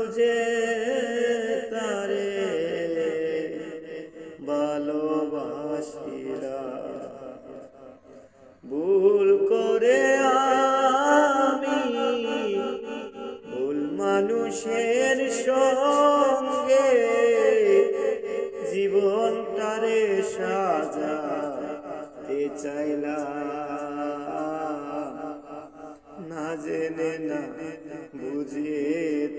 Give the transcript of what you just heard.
বুঝে তারে। ভালোবাসিলা। ভুল করে আমি ভুল মানুষের সঙ্গে জীবনটারে সাজাতে চাইলাম। না জেনে, না বুঝে